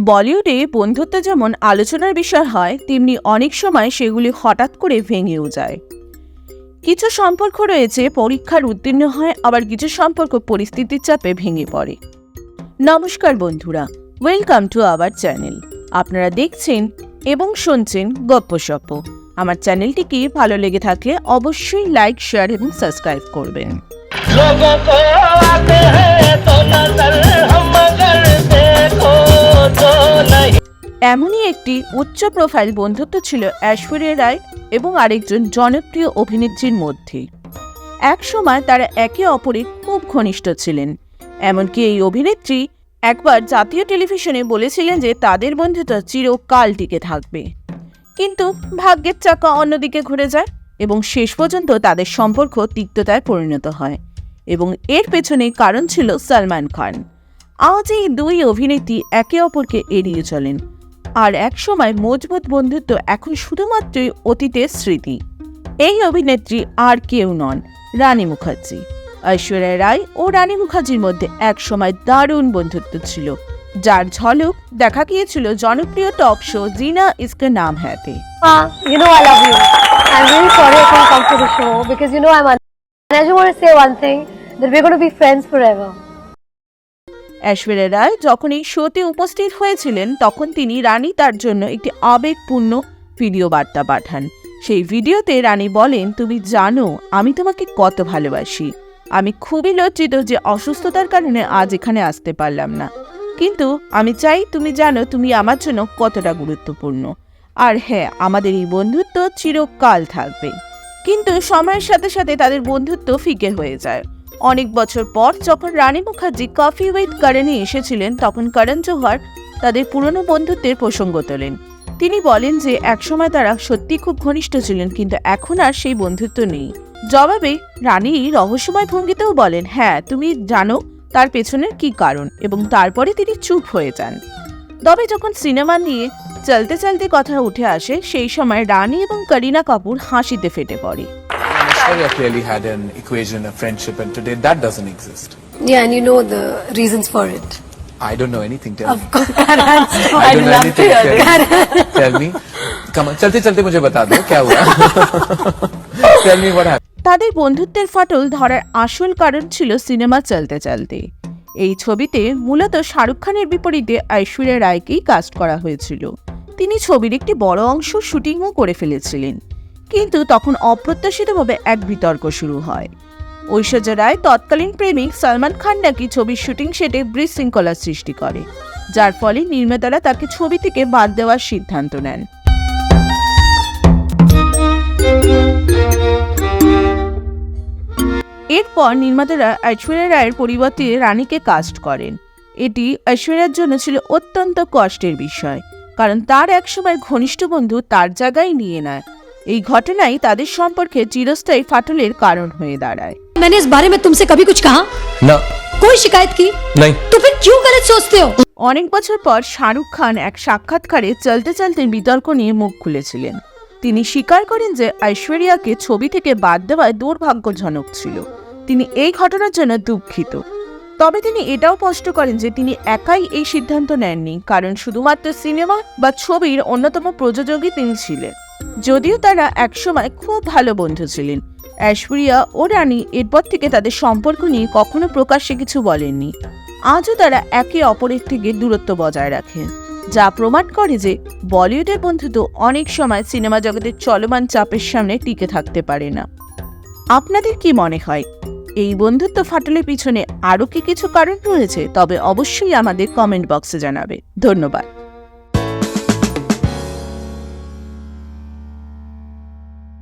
বলিউডে বন্ধুত্ব যেমন আলোচনার বিষয় হয়, তেমনি অনেক সময় সেগুলি হঠাৎ করে ভেঙেও যায়। কিছু সম্পর্ক রয়েছে, পরীক্ষার উত্তীর্ণ হয়, আবার কিছু সম্পর্ক পরিস্থিতির চাপে ভেঙে পড়ে। নমস্কার বন্ধুরা, ওয়েলকাম টু আওয়ার চ্যানেল। আপনারা দেখছেন এবং শুনছেন গপ্প গপ্পসপ্প আমার চ্যানেলটিকে ভালো লেগে থাকলে অবশ্যই লাইক, শেয়ার এবং সাবস্ক্রাইব করবেন। এমনই একটি উচ্চ প্রোফাইল বন্ধুত্ব ছিল ঐশ্বরিয়া রায় এবং আরেকজন জনপ্রিয় অভিনেত্রীর মধ্যে। এক সময় তারা একে অপরে খুব ঘনিষ্ঠ ছিলেন। এমনকি এই অভিনেত্রী একবার জাতীয় টেলিভিশনে বলেছিলেন যে তাদের বন্ধুত্ব চিরকাল টিকে থাকবে। কিন্তু ভাগ্যের চাকা অন্যদিকে ঘুরে যায় এবং শেষ পর্যন্ত তাদের সম্পর্ক তিক্ততায় পরিণত হয় এবং এর পেছনে কারণ ছিল সালমান খান। আজ এই দুই অভিনেত্রী একে অপরকে এড়িয়ে চলেন আর একসময় মজবুত বন্ধুত্ব এখন শুধুমাত্রই অতীতের স্মৃতি এই অভিনেত্রী আর কেউ নন, রানী মুখার্জি ঐশ্বর্যা রায় ও রানী মুখার্জির মধ্যে একসময় দারুণ বন্ধুত্ব ছিল, যার ঝলক দেখা গিয়েছিল জনপ্রিয় টক শো জিনা ইসকে নাম হ্যাতে. I'm really sorry I come to the show because you know I'm. And I just want to say one thing, that we're going to be friends forever. Aishwarya রায় যখন এই শোতে উপস্থিত হয়েছিলেন, তখন তিনি রানী তার জন্য একটি আবেগপূর্ণ ভিডিও বার্তা পাঠান। সেই ভিডিওতে রানী বলেন, তুমি জানো, আমি তোমাকে কত ভালোবাসি। আমি খুবই লজ্জিত যে অসুস্থতার কারণে আজ এখানে আসতে পারলাম না। কিন্তু আমি চাই তুমি জানো, তুমি আমার জন্য কতটা গুরুত্বপূর্ণ। আর হ্যাঁ আমাদের এই বন্ধুত্ব চিরকাল থাকবে। কিন্তু সময়ের সাথে সাথে তাদের বন্ধুত্ব ফিকে হয়ে যায়। অনেক বছর পর যখন রানী মুখার্জি কফি উইথ করণে এসেছিলেন, তখন করণ জোহর তাদের পুরনো বন্ধুত্বের প্রসঙ্গ তোলেন। তিনি বলেন যে, একসময় তারা সত্যি খুব ঘনিষ্ঠ ছিলেন, কিন্তু এখন আর সেই বন্ধুত্ব নেই। জবাবে রানী রহস্যময় ভঙ্গিতেও বলেন হ্যাঁ তুমি জানো তার পেছনের কি কারণ এবং তারপরে তিনি চুপ হয়ে যান। তবে যখন সিনেমা নিয়ে চলতে চলতে কথা উঠে আসে, সেই সময় রানী এবং করিনা কাপুর হাসিতে ফেটে পড়ে। Aishwarya clearly had an equation of friendship, and today that doesn't exist. Yeah, and you know the reasons for it. I don't know anything. Tell me. course, that answer. I don't know anything. Tell me. Tell me. Come on. चलते चलते मुझे बता दो क्या हुआ. Tell me what happened. তাদের বন্ধুত্বের ফাটল ধরার আসল কারণ ছিল সিনেমা চলতে চলতে এই ছবিতে মূলত শাহরুখ খানের বিপরীতে ঐশ্বর্যা রায়কেই কাস্ট করা হয়েছিল তিনি ছবির একটি বড় অংশ শুটিংও করে ফেলেছিলেন কিন্তু তখন অপ্রত্যাশিতভাবে এক বিতর্ক শুরু হয়। ঐশ্বর্য রায় তৎকালীন প্রেমিক সালমান খান নাকি ছবির শুটিং সেটে বিশৃঙ্খলার সৃষ্টি করে, যার ফলে নির্মাতারা তাকে ছবি থেকে বাদ দেওয়ার সিদ্ধান্ত নেন। এরপর নির্মাতারা ঐশ্বর্যা রায়ের পরিবর্তে রানীকে কাস্ট করেন। এটি ঐশ্বর্যার জন্য ছিল অত্যন্ত কষ্টের বিষয়, কারণ তার একসময় ঘনিষ্ঠ বন্ধু তার জায়গায় নিয়ে নেয়। এই ঘটনাই তাদের সম্পর্কে চিরস্থায়ী ফাটলের কারণ হয়ে দাঁড়ায় मैंने इस बारे में तुमसे कभी कुछ कहा No. कोई शिकायत की नहीं. तो फिर क्यों गलत सोचते हो অনেক বছর পর শাহরুখ খান এক সাক্ষাৎকারে চলতে চলতে বিতর্ক নিয়ে মুখ খুলেছিলেন তিনি স্বীকার করেন যে ঐশ্বরিয়াকে ছবি থেকে বাদ দেওয়ায় দুর্ভাগ্যজনক ছিল তিনি এই ঘটনার জন্য দুঃখিত তবে তিনি এটাও স্পষ্ট করেন যে তিনি একাই এই সিদ্ধান্ত নেননি কারণ শুধুমাত্র সিনেমা বা ছবির অন্যতম প্রযোজকই তিনি ছিলেন যদিও তারা একসময় খুব ভালো বন্ধু ছিলেন। ঐশ্বরিয়া ও রানী এরপর থেকে তাদের সম্পর্ক নিয়ে কখনো প্রকাশ্যে কিছু বলেননি। আজও তারা একে অপরের থেকে দূরত্ব বজায় রাখেন যা প্রমাণ করে যে বলিউডের বন্ধুত্ব অনেক সময় সিনেমা জগতের চলমান চাপের সামনে টিকে থাকতে পারে না। আপনাদের কি মনে হয়? এই বন্ধুত্ব ফাটলের পিছনে আরও কি কিছু কারণ রয়েছে? তবে অবশ্যই আমাদের কমেন্ট বক্সে জানাবে। ধন্যবাদ।